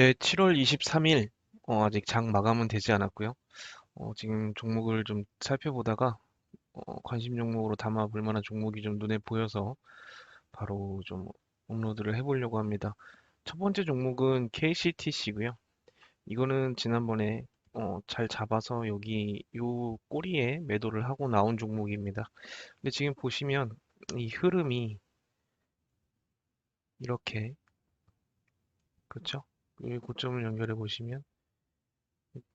네, 7월 23일 어, 아직 장 마감은 되지 않았고요. 어, 지금 종목을 좀 살펴보다가 어, 관심 종목으로 담아볼 만한 종목이 좀 눈에 보여서 바로 좀 업로드를 해보려고 합니다. 첫 번째 종목은 KCTC고요. 이거는 지난번에 어, 잘 잡아서 여기 요 꼬리에 매도를 하고 나온 종목입니다. 근데 지금 보시면 이 흐름이 이렇게 그렇죠? 이 고점을 연결해 보시면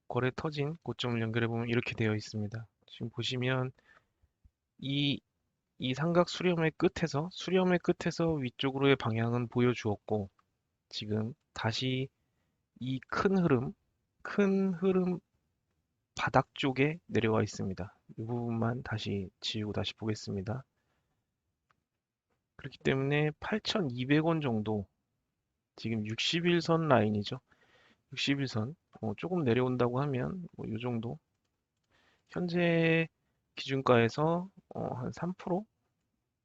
거래 터진 고점을 연결해 보면 이렇게 되어 있습니다. 지금 보시면 이, 이 삼각 수렴의 끝에서 수렴의 끝에서 위쪽으로의 방향은 보여주었고 지금 다시 이 큰 흐름, 큰 흐름 바닥 쪽에 내려와 있습니다. 이 부분만 다시 지우고 다시 보겠습니다. 그렇기 때문에 8,200원 정도 지금 60일선 라인이죠. 60일선 어, 조금 내려온다고 하면 뭐 이 정도 현재 기준가에서 어, 한 3%,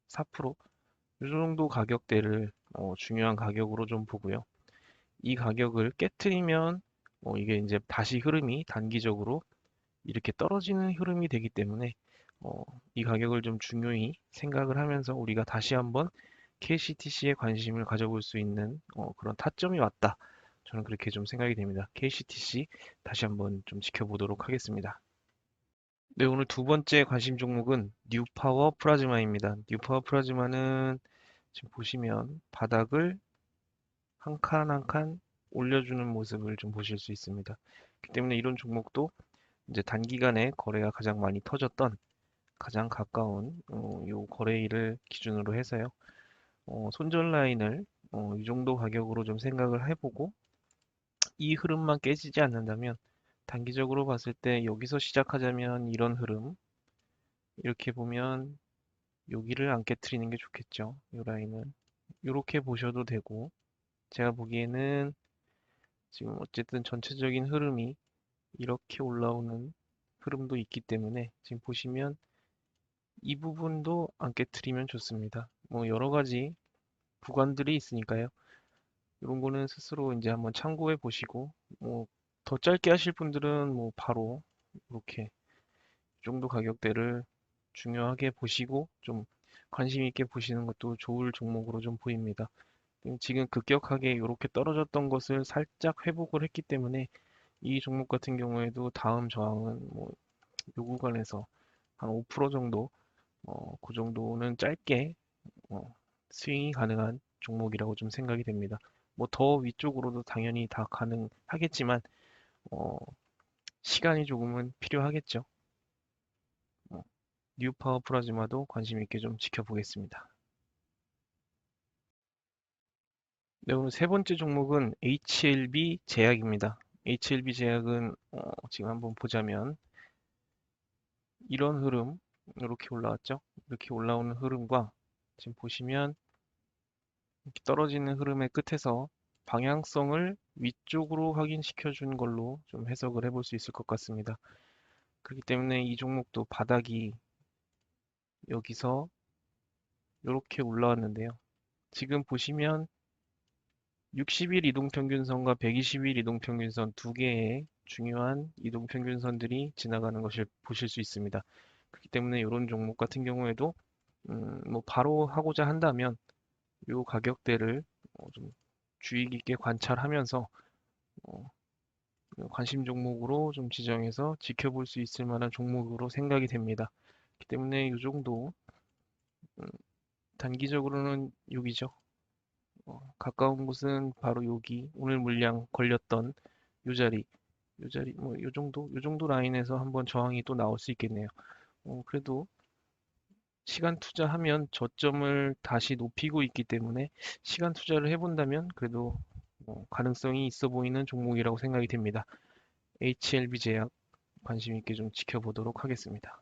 4%이 정도 가격대를 어, 중요한 가격으로 좀 보고요. 이 가격을 깨트리면 어, 이게 이제 다시 흐름이 단기적으로 이렇게 떨어지는 흐름이 되기 때문에 어, 이 가격을 좀 중요히 생각을 하면서 우리가 다시 한번 KCTC에 관심을 가져볼 수 있는 어, 그런 타점이 왔다. 저는 그렇게 좀 생각이 됩니다. KCTC 다시 한번 좀 지켜보도록 하겠습니다. 네, 오늘 두 번째 관심 종목은 뉴파워 플라즈마입니다. 뉴파워 플라즈마는 지금 보시면 바닥을 한칸 한 칸 올려주는 모습을 좀 보실 수 있습니다. 그렇기 때문에 이런 종목도 이제 단기간에 거래가 가장 많이 터졌던 가장 가까운 어, 요 거래일을 기준으로 해서요. 어, 손절 라인을 어, 이 정도 가격으로 좀 생각을 해보고 이 흐름만 깨지지 않는다면 단기적으로 봤을 때 여기서 시작하자면 이런 흐름 이렇게 보면 여기를 안 깨트리는 게 좋겠죠. 이 라인은 이렇게 보셔도 되고 제가 보기에는 지금 어쨌든 전체적인 흐름이 이렇게 올라오는 흐름도 있기 때문에 지금 보시면 이 부분도 안 깨트리면 좋습니다. 뭐 여러 가지 구간들이 있으니까요. 이런 거는 스스로 이제 한번 참고해 보시고 뭐 더 짧게 하실 분들은 뭐 바로 이렇게 이 정도 가격대를 중요하게 보시고 좀 관심 있게 보시는 것도 좋을 종목으로 좀 보입니다. 지금 급격하게 이렇게 떨어졌던 것을 살짝 회복을 했기 때문에 이 종목 같은 경우에도 다음 저항은 뭐 요 구간에서 한 5% 정도 어, 그 정도는 짧게 어, 스윙이 가능한 종목이라고 좀 생각이 됩니다. 뭐 더 위쪽으로도 당연히 다 가능하겠지만 어, 시간이 조금은 필요하겠죠. 어, 뉴파워 플라즈마도 관심 있게 좀 지켜보겠습니다. 네, 오늘 세 번째 종목은 HLB 제약입니다. HLB 제약은 어, 지금 한번 보자면 이런 흐름 이렇게 올라왔죠. 이렇게 올라오는 흐름과 지금 보시면 이렇게 떨어지는 흐름의 끝에서 방향성을 위쪽으로 확인시켜 준 걸로 좀 해석을 해볼 수 있을 것 같습니다. 그렇기 때문에 이 종목도 바닥이 여기서 이렇게 올라왔는데요. 지금 보시면 60일 이동평균선과 120일 이동평균선 두 개의 중요한 이동평균선들이 지나가는 것을 보실 수 있습니다. 그렇기 때문에 이런 종목 같은 경우에도 음, 뭐 바로 하고자 한다면 이 가격대를 어, 좀 주의 깊게 관찰하면서 어, 관심 종목으로 좀 지정해서 지켜볼 수 있을 만한 종목으로 생각이 됩니다. 그렇기 때문에 이 정도 음, 단기적으로는 여기죠. 어, 가까운 곳은 바로 여기 오늘 물량 걸렸던 이 자리 이 자리 뭐이 정도 이 정도 라인에서 한번 저항이 또 나올 수 있겠네요. 어, 그래도 시간 투자하면 저점을 다시 높이고 있기 때문에 시간 투자를 해본다면 그래도 어, 가능성이 있어 보이는 종목이라고 생각이 됩니다. HLB 제약 관심 있게 좀 지켜보도록 하겠습니다.